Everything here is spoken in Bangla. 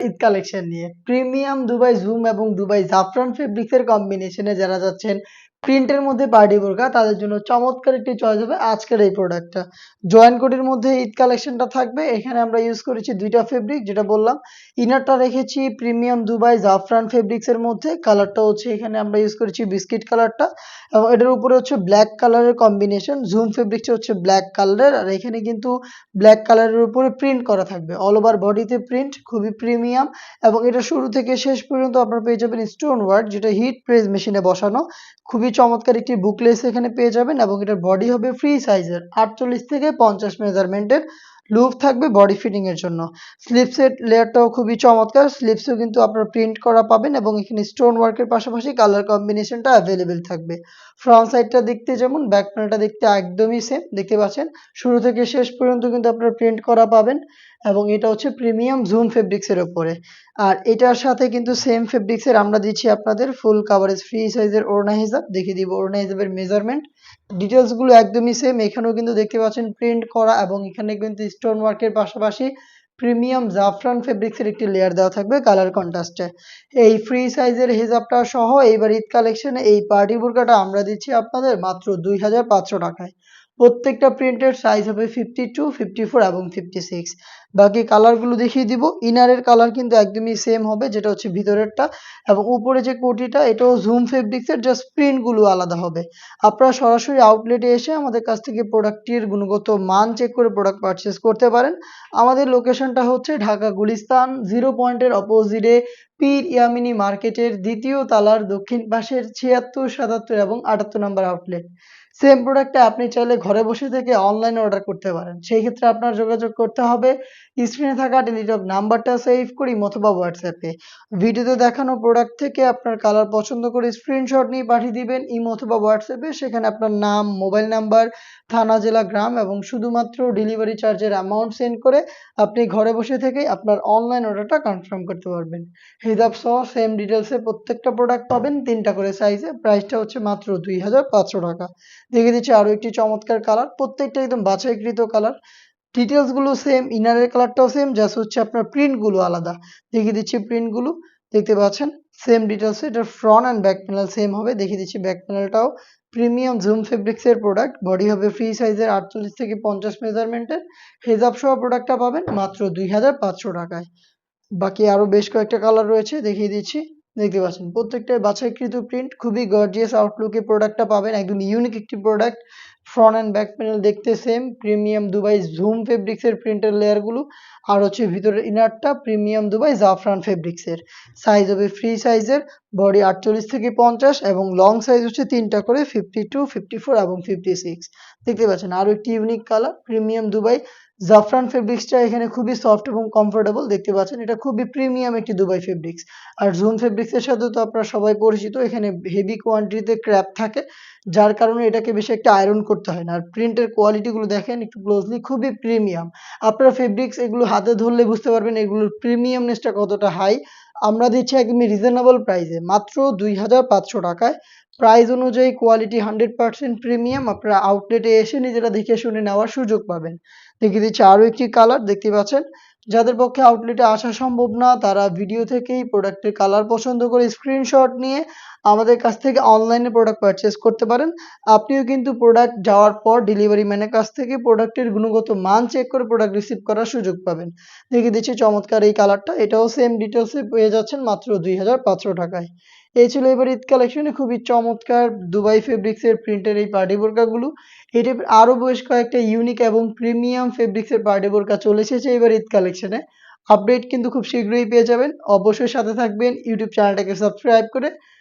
ঈদ কালেকশন নিয়ে। প্রিমিয়াম দুবাই জুম এবং দুবাই জাফরান ফেব্রিক্সের কম্বিনেশনে যারা যাচ্ছেন প্রিন্টের মধ্যে পার্টি বোরকা তাদের জন্য চমৎকার একটি চয়েস হবে আজকের এই প্রোডাক্টটা জয়েন কোটের মধ্যে ঈদ কালেকশনটা থাকবে, এখানে আমরা ইউজ করেছি দুইটা ফেব্রিক যেটা বললাম। ইনারটা রেখেছি প্রিমিয়াম দুবাই জাফরান ফেব্রিক্সের মধ্যে কালারটা হচ্ছে এখানে আমরা ইউজ করেছি বিস্কিট কালারটা এবং এটার উপরে হচ্ছে ব্ল্যাক কালারের কম্বিনেশন জুম ফেব্রিক্সটা হচ্ছে ব্ল্যাক কালারের আর এখানে কিন্তু ব্ল্যাক কালারের উপরে প্রিন্ট করা থাকবে। অল ওভার বডিতে প্রিন্ট খুবই প্রিমিয়াম এবং এটা শুরু থেকে শেষ পর্যন্ত আপনারা পেয়ে যাবেন স্টোন ওয়ার্ড যেটা হিট প্রেস মেশিনে বসানো। খুবই চমৎকার একটি বুকলেস এখানে পেয়ে যাবেন এবং এটার বডি হবে ফ্রি সাইজের আটচল্লিশ থেকে পঞ্চাশ মেজারমেন্টের লুপ থাকবে বডি ফিটিং এর জন্য। স্লিপসের লেয়ারটাও খুবই চমৎকার। স্লিপসেও কিন্তু আপনারা প্রিন্ট করা পাবেন এবং এখানে স্টোন ওয়ার্কের পাশাপাশি কালার কম্বিনেশনটা অ্যাভেলেবেল থাকবে। ফ্রন্ট সাইডটা দেখতে যেমন ব্যাক প্যানেলটা দেখতে একদমই সেম দেখতে পাচ্ছেন? শুরু থেকে শেষ পর্যন্ত কিন্তু আপনারা প্রিন্ট করা পাবেন এবং এটা হচ্ছে প্রিমিয়াম জুম ফেব্রিক্সের ওপরে আর এটার সাথে কিন্তু সেম ফেব্রিক্সের আমরা দিচ্ছি আপনাদের ফুল কাভারেজ ফ্রি সাইজের ওড়না হিসাব দেখিয়ে দিব ওড়না হিসাবের মেজারমেন্ট ডিটেলসগুলো একদমই সেম এখানেও কিন্তু দেখতে পাচ্ছেন প্রিন্ট করা এবং এখানে কিন্তু স্টোন ওয়ার্কের পাশাপাশি প্রিমিয়াম জাফরান ফেব্রিক্সের একটি লেয়ার দেওয়া থাকবে কালার কন্ট্রাস্টে এই ফ্রি সাইজের হিজাবটা সহ এইবার ঈদ কালেকশনে এই পার্টি বুরকাটা আমরা দিচ্ছি আপনাদের মাত্র দুই হাজার পাঁচশো টাকায়। প্রত্যেকটা প্রিন্টের সাইজ হবে ফিফটি টু ফিফটি ফোর এবং ফিফটি সিক্স বাকি কালারগুলো দেখিয়ে দিব। ইনারের কালার কিন্তু একদমই সেম হবে, যেটা হচ্ছে ভিতরেরটা। এবং উপরে যে কোটিটা, এটাও জুম ফেব্রিক্সের জাস্ট প্রিন্টগুলো আলাদা হবে। আপনারা সরাসরি আউটলেটে এসে আমাদের কাছ থেকে প্রোডাক্টটির গুণগত মান চেক করে প্রোডাক্ট পারচেস করতে পারেন। আমাদের লোকেশনটা হচ্ছে ঢাকা গুলিস্তান জিরো পয়েন্টের অপোজিটে পীর ইয়ামিনী মার্কেটের দ্বিতীয় তালার দক্ষিণ পাশের ছিয়াত্তর, সাতাত্তর এবং আটাত্তর নম্বর আউটলেট সেম প্রোডাক্টটা আপনি চাইলে ঘরে বসে থেকে অনলাইনে অর্ডার করতে পারেন। সেই ক্ষেত্রে আপনার যোগাযোগ করতে হবে। স্ক্রিনে থাকা টেলিটক নাম্বারটা সেভ করি অথবা হোয়াটসঅ্যাপে ভিডিওতে দেখানো প্রোডাক্ট থেকে আপনার কালার পছন্দ করে স্ক্রিনশট নিয়ে পাঠিয়ে দিবেন। ইমো অথবা হোয়াটসঅ্যাপে সেখানে আপনার নাম মোবাইল নাম্বার থানা, জেলা, গ্রাম এবং শুধুমাত্র ডেলিভারি চার্জের অ্যামাউন্ট সেন্ড করে আপনি ঘরে বসে থেকেই আপনার অনলাইন অর্ডারটা কনফার্ম করতে পারবেন। হিজাব সহ সেম ডিটেলসে প্রত্যেকটা প্রোডাক্ট পাবেন। তিনটা করে সাইজে প্রাইসটা হচ্ছে মাত্র দুই হাজার পাঁচশো টাকা। দেখে দিচ্ছি আরও একটি চমৎকার কালার প্রত্যেকটা একদম বাছাইকৃত কালার ডিটেলসগুলো সেম ইনারের কালারটাও সেম জাস্ট হচ্ছে আপনার প্রিন্টগুলো আলাদা। দেখিয়ে দিচ্ছি প্রিন্টগুলো, দেখতে পাচ্ছেন? সেম ডিটেলস এটার front and back panel same হবে। দেখিয়ে দিচ্ছি ব্যাক প্যানেলটাও প্রিমিয়াম জুম ফেব্রিক্স এর প্রোডাক্ট বডি হবে ফ্রি সাইজের আটচল্লিশ থেকে পঞ্চাশ মেজারমেন্টের হেজাব সহ প্রোডাক্টটা পাবেন মাত্র দুই হাজার পাঁচশো টাকায়। বাকি আরও বেশ কয়েকটা কালার রয়েছে, দেখিয়ে দিচ্ছি। দেখতে পাচ্ছেন। প্রত্যেকটা বাছাইকৃত প্রিন্ট খুবই গর্জিয়াস আউটলুকে প্রোডাক্টটা পাবেন। একদম ইউনিক একটি product front and back panel দেখতে সেম প্রিমিয়াম দুবাই জুম ফেব্রিক্সের প্রিন্টের লেয়ারগুলো আর হচ্ছে ভিতরের ইনারটা প্রিমিয়াম দুবাই জাফরান ফেব্রিক্সের সাইজ হবে ফ্রি সাইজের বডি আটচল্লিশ থেকে পঞ্চাশ এবং লং সাইজ হচ্ছে তিনটা করে ফিফটি টু ফিফটি ফোর এবং ফিফটি সিক্স দেখতে পাচ্ছেন আরও একটি ইউনিক কালার প্রিমিয়াম দুবাই জাফরান ফেব্রিক্সটা এখানে খুবই সফট এবং কমফোর্টেবল দেখতে পাচ্ছেন। এটা খুবই প্রিমিয়াম একটি দুবাই ফেব্রিক্স আর জুম ফেব্রিক্সের সাথে তো আপনারা সবাই পরিচিত, এখানে হেভি কোয়ান্টিটিতে ক্র্যাপ থাকে, যার কারণে এটাকে বেশি একটা আয়রন করতে হয় না। আর প্রিন্টের কোয়ালিটিগুলো দেখেন একটু ক্লোজলি খুবই প্রিমিয়াম আপনারা ফেব্রিক্স এগুলো হাতে ধরলে বুঝতে পারবেন এগুলোর প্রিমিয়ামনেসটা কতটা হাই আমরা দিচ্ছি একদমই রিজনেবল প্রাইসে মাত্র দুই হাজার পাঁচশো টাকায়। প্রাইস অনুযায়ী কোয়ালিটি হান্ড্রেড পার্সেন্ট প্রিমিয়াম আপনারা আউটলেটে এসে নিজেরা দেখে শুনে নেওয়ার সুযোগ পাবেন। দেখিয়ে দিচ্ছি আরও একটি কালার দেখতে পাচ্ছেন? যাদের পক্ষে আউটলেটে আসা সম্ভব না, তারা ভিডিও থেকেই প্রোডাক্টের কালার পছন্দ করে স্ক্রিনশট নিয়ে আমাদের কাছ থেকে অনলাইনে প্রোডাক্ট পারচেস করতে পারেন। আপনিও কিন্তু প্রোডাক্ট যাওয়ার পর ডেলিভারি ম্যানের কাছ থেকে প্রোডাক্টের গুণগত মান চেক করে প্রোডাক্ট রিসিভ করার সুযোগ পাবেন। দেখে দিচ্ছি চমৎকার এই কালারটা এটাও সেম ডিটেলসে পেয়ে যাচ্ছেন মাত্র দুই হাজার পাঁচশো টাকায়। এই ছিল এবার ঈদ কালেকশনে খুবই চমৎকার দুবাই ফেব্রিক্সের প্রিন্টের এই পার্টি বোরকাগুলো এই আরও বেশ কয়েকটা ইউনিক এবং প্রিমিয়াম ফেব্রিক্সের পার্টি বোরকা চলে এসেছে এবার ঈদ কালেকশনে আপডেট কিন্তু খুব শীঘ্রই পেয়ে যাবেন। অবশ্যই সাথে থাকবেন। ইউটিউব চ্যানেলটাকে সাবস্ক্রাইব করে